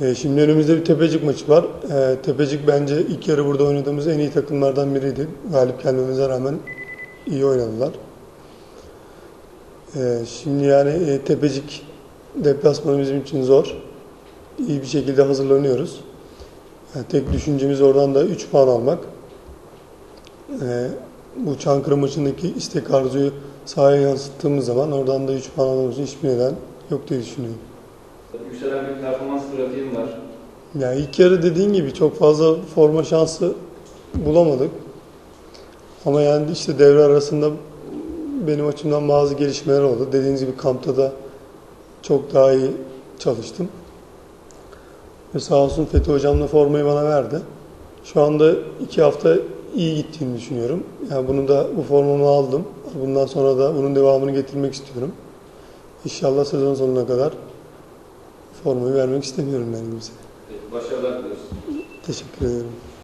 Ee, Şimdi önümüzde bir Tepecik maçı var. Ee, Tepecik bence ilk yarı burada oynadığımız en iyi takımlardan biriydi. Galip gelmemize rağmen iyi oynadılar. Ee, Şimdi yani e, Tepecik deplasmanı bizim için zor. İyi bir şekilde hazırlanıyoruz. Tek düşüncemiz oradan da 3 puan almak. Ee, Bu Çankırı maçındaki istek arzuyu sahaya yansıttığımız zaman oradan da 3 puan almamız hiçbir neden yok diye düşünüyorum. Yükselen bir performans grafiğim var. Yani ilk yarı dediğin gibi çok fazla forma şansı bulamadık. Ama yani işte devre arasında benim açımdan bazı gelişmeler oldu. Dediğiniz gibi kampta da çok daha iyi çalıştım. Ve sağ olsun Fethi Hocam da formayı bana verdi. Şu anda iki hafta iyi gittiğini düşünüyorum. Yani bunu da bu formamı aldım. Bundan sonra da bunun devamını getirmek istiyorum. İnşallah sezon sonuna kadar formayı vermek istemiyorum ben kimseye. Başarılar diliyoruz. Teşekkür ederim.